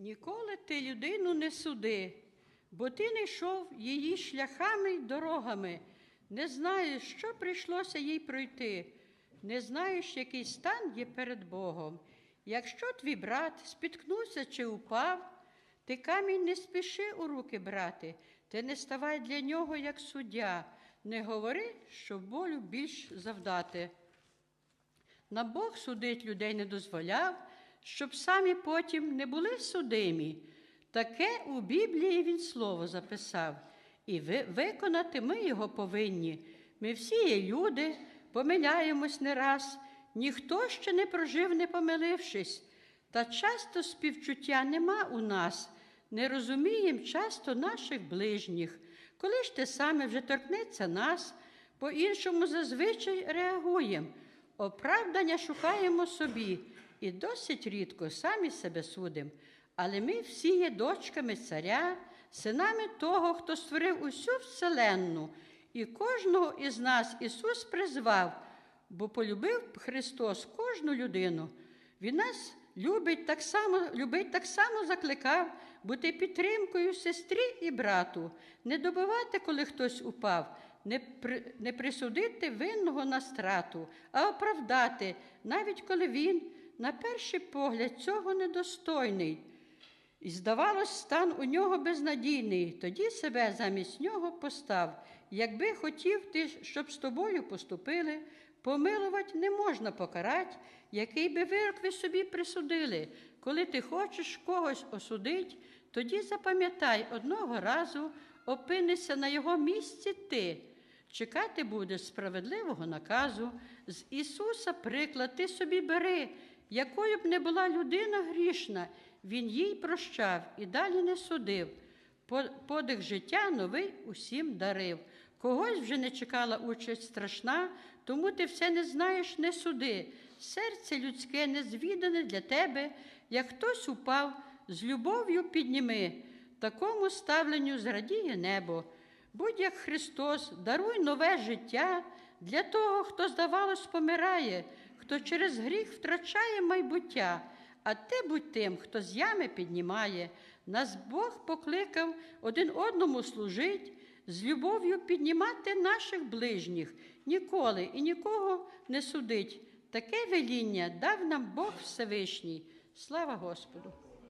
Ніколи ти людину не суди, бо ти не йшов її шляхами й дорогами, не знаєш, що прийшлося їй пройти, не знаєш, який стан є перед Богом. Якщо твій брат спіткнувся чи упав, ти камінь не спіши у руки брати, ти не ставай для нього, як суддя, не говори, щоб болю більш завдати. На Бог судить людей не дозволяв, щоб самі потім не були судимі. Таке у Біблії він слово записав, і ви- виконати ми його повинні. Ми всі є люди, помиляємось не раз, ніхто ще не прожив, не помилившись. Та часто співчуття нема у нас, не розумієм часто наших ближніх. Коли ж те саме вже торкнеться нас, по-іншому зазвичай реагуємо. Оправдання шукаємо собі і досить рідко самі себе судимо. Але ми всі є дочками царя, синами того, хто створив усю вселенну, і кожного із нас Ісус призвав, бо полюбив Христос кожну людину. Він нас любить так само, любить так само закликав бути підтримкою сестрі і брату, не добивати, коли хтось упав, не, при, не присудити винного на страту, а оправдати, навіть коли він, на перший погляд, цього недостойний. І, здавалось, стан у нього безнадійний, тоді себе замість нього постав. Якби хотів ти, щоб з тобою поступили, помилувати не можна покарать, який би вирок ви собі присудили. Коли ти хочеш когось осудить, тоді запам'ятай, одного разу опинишся на його місці ти. Чекати будеш справедливого наказу. З Ісуса приклад ти собі бери, якою б не була людина грішна, Він їй прощав і далі не судив. Подих життя новий усім дарив. Когось вже не чекала участь страшна, тому ти все не знаєш, не суди. Серце людське незвідане для тебе, як хтось упав, з любов'ю підніми. Такому ставленню зрадіє небо. Будь як Христос, даруй нове життя для того, хто, здавалось, помирає, хто через гріх втрачає майбуття. А ти будь тим, хто з ями піднімає. Нас Бог покликав один одному служить, з любов'ю піднімати наших ближніх, ніколи і нікого не судить. Таке веління дав нам Бог Всевишній. Слава Господу!